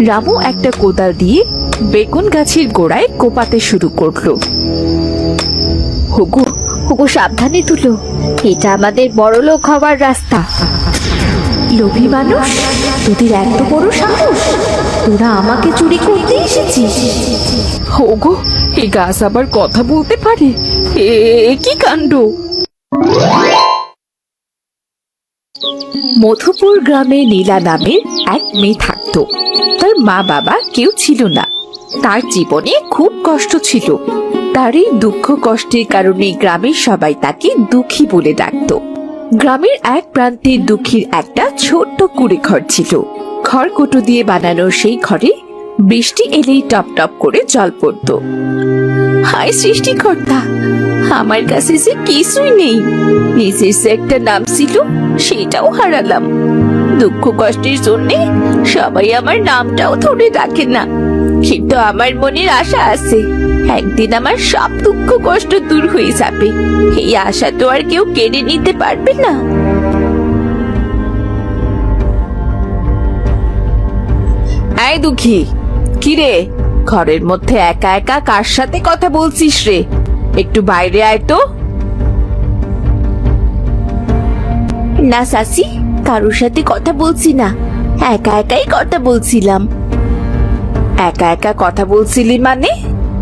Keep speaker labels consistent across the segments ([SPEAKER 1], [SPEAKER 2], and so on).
[SPEAKER 1] রামু একটা কোদাল দিয়ে বেগুন গাছের গোড়ায় কোপাতে শুরু করল।
[SPEAKER 2] হুগু হুগু, সাবধানে তুলো। এটা আমাদের বড় লোক হওয়ার রাস্তা।
[SPEAKER 1] লোভী মানুষ, তোদের এত বড় সাহস? তোরা আমাকে চুরি করতে এসেছিস? ওগো এই গাছ আবার কথা বলতে পারে? এ কি কাণ্ড? মধুপুর গ্রামে নীলা নামের এক মেয়ে থাকত। তার মা বাবা কেউ ছিল না। তার জীবনে খুব কষ্ট ছিল। তার এই দুঃখ কষ্টের কারণে গ্রামের সবাই তাকে দুঃখী বলে ডাকত। গ্রামের এক প্রান্তে দুঃখীর একটা ছোট্ট কুড়ে ঘর ছিল খড়কুটো দিয়ে বানানো সেই ঘরে বৃষ্টি এলেই টপ টপ করে জল পড়তো। হায় সৃষ্টিকর্তা, আমার কাছে যে কিছুই নেই। নিজের যে একটা নাম ছিল, সেটাও হারালাম। দুঃখ কষ্টের জন্য সবাই আমার নামটাও ধরে রাখে না। কিন্তু আমার মনের আশা আছে, একদিন আমার সব দুঃখ কষ্ট দূর হয়ে যাবে। এই আশা তো আর কেউ কেড়ে নিতে পারবে না। এই দুঃখী কিরে ঘরের মধ্যে একা একা কার সাথে কথা বলছিস রে? একটু বাইরে আয় তো। না সাসি কারোর সাথে কথা বলছি না। একা একাই কথা বলছিলাম। একা একা কথা বলছিলি মানে?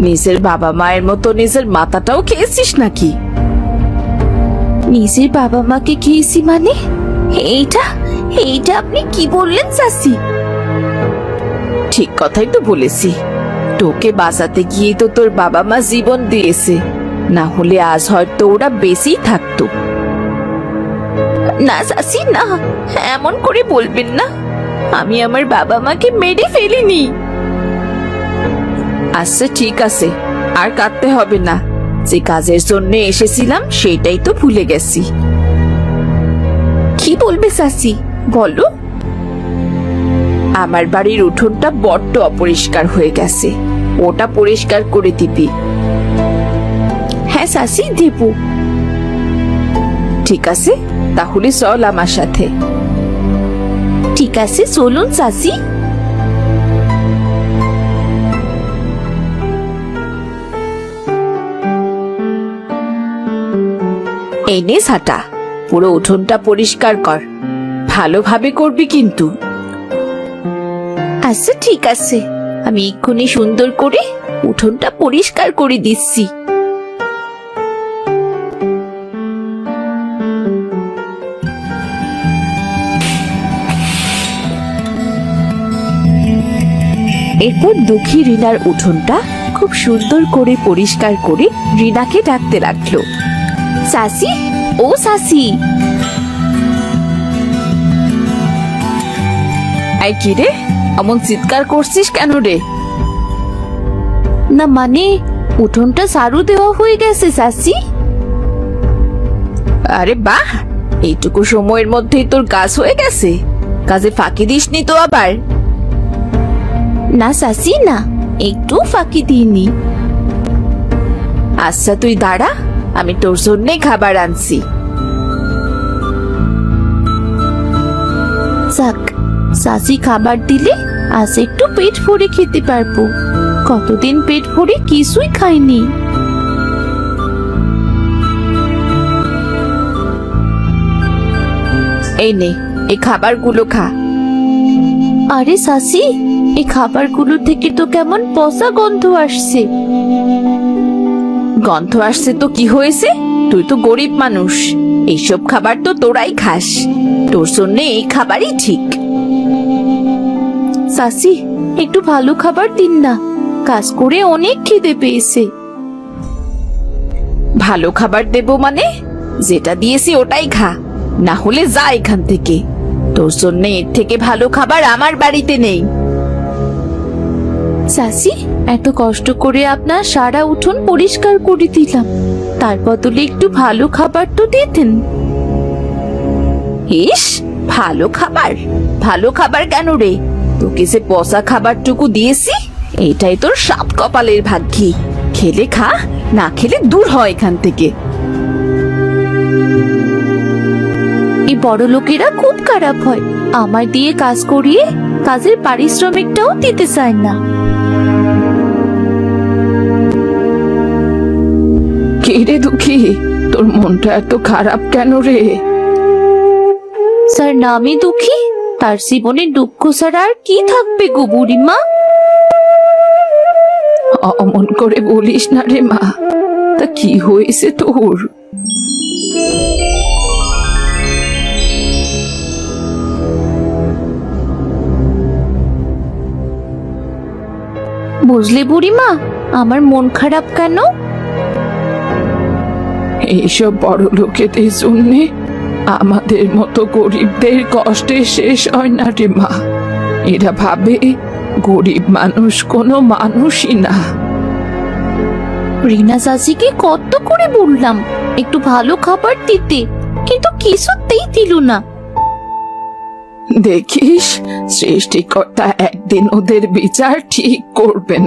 [SPEAKER 1] নিজের বাবা মায়ের মতো নিজের মাথাটাও খেয়েছিস নাকি? নিজের বাবা মাকে খেয়েছি মানে? এইটা এইটা আপনি কি বললেন সাসি? ঠিক কথাই তো বলেছি। তোকে বাঁচাতে গিয়ে তো তোর বাবা মা জীবন দিয়েছে। না হলে আজ হয়তো ওরা বেশি থাকতো। না সাসি না। এমন করে বলবেন না। আমি আমার বাবা মাকে মেরে ফেলিনি। আচ্ছা ঠিক আছে। আর কাঁদতে হবে না। যে কাজের জন্য এসেছিলাম, সেটাই তো ভুলে গেছি। কি বলবে সাসি বলো। আমার বাড়ির উঠোনটা বড্ড অপরিষ্কার হয়ে গেছে। ওটা পরিষ্কার করে দিবি। হ্যাঁ সাসি দেব। ঠিক আছে তাহলে চল আমার সাথে। ঠিক আছে চলুন সাসি। এনে সাটা পুরো উঠোনটা পরিষ্কার কর। ভালোভাবে করবি কিন্তু। আচ্ছা ঠিক আছে। আমি এক্ষুনি সুন্দর করে উঠোনটা পরিষ্কার করে দিচ্ছি। এরপর দুঃখী রিনার উঠোনটা খুব সুন্দর করে পরিষ্কার করে রিনাকে ডাকতে লাগল। সাসি ও সাসি এই কি রে? এমন চিৎকার করছিস কেন রে? না মানে উঠোনটা সারু দেওয়া হয়ে গেছে সাসি আরে বাহ! এইটুকু সময়ের মধ্যেই তোর কাজ হয়ে গেছে। কাজে ফাঁকি দিসনি তো আবার? না সাসি না, একটু ফাঁকি দিইনি। আচ্ছা তুই দাঁড়া, আমি তোর জন্যে খাবার আনছি। যাক সাসি খাবার দিলে আজ একটু পেট ভরে খেতে পারব। কতদিন পেট ভরে কিছুই খাইনি। এই নে এই খাবারগুলো খা। আরে সাসি এই খাবারগুলো থেকে তো কেমন পচা গন্ধ আসছে। গন্ধ আসছে তো কি হয়েছে? তুই তো গরিব মানুষ। এইসব খাবার তো তোরাই খাস। তোর জন্য এই খাবারই ঠিক। সাসি একটু ভালো খাবার দিন না। কাজ করে অনেক খিদে পেয়েছে। ভালো খাবার দেব মানে? যেটা দিয়েছি ওটাই খা, না হলে যা এখান থেকে। তোর জন্য এর থেকে ভালো খাবার আমার বাড়িতে নেই। সাসি এত কষ্ট করে আপনার সারা উঠোন পরিষ্কার করে দিলাম। তার বদলে একটু ভালো খাবার তো দিতেন ইস, ভালো খাবার? ভালো খাবার কেন রে? তোকে যে পচা খাবারটুকু দিয়েছি, এটাই তোর সাত কপালের ভাগ্যি। খেলে খা, না খেলে দূর হয় এখান থেকে। এই বড় লোকেরা খুব খারাপ হয়। আমার দিয়ে কাজ করিয়ে
[SPEAKER 2] কাজের পারিশ্রমিকটাও দিতে চায় না।
[SPEAKER 1] কি দুঃখী? তোর মনটা এত খারাপ কেন রে?
[SPEAKER 2] স্যার, নামই দুঃখী? তার জীবনে দুঃখ ছাড়া আর কি থাকবে গো বুড়িমা?
[SPEAKER 1] অমন করে বলিস না রে মা তা কি হয়েছে তোর?
[SPEAKER 2] বুঝলে বুড়িমা আমার মন খারাপ কেন?
[SPEAKER 1] এইসব বড় লোকেদের জন্যে আমাদের মতো গরিবদের কষ্টে শেষ হয় না রে মা। এরা ভাবে গরিব মানুষ কোনো মানুষই না।
[SPEAKER 2] রিনা চাচিকে কত করে বললাম একটু ভালো খাবার দিতে কিন্তু কিছুতেই দিল না।
[SPEAKER 1] দেখিস সৃষ্টিকর্তা একদিন ওদের বিচার ঠিক করবেন।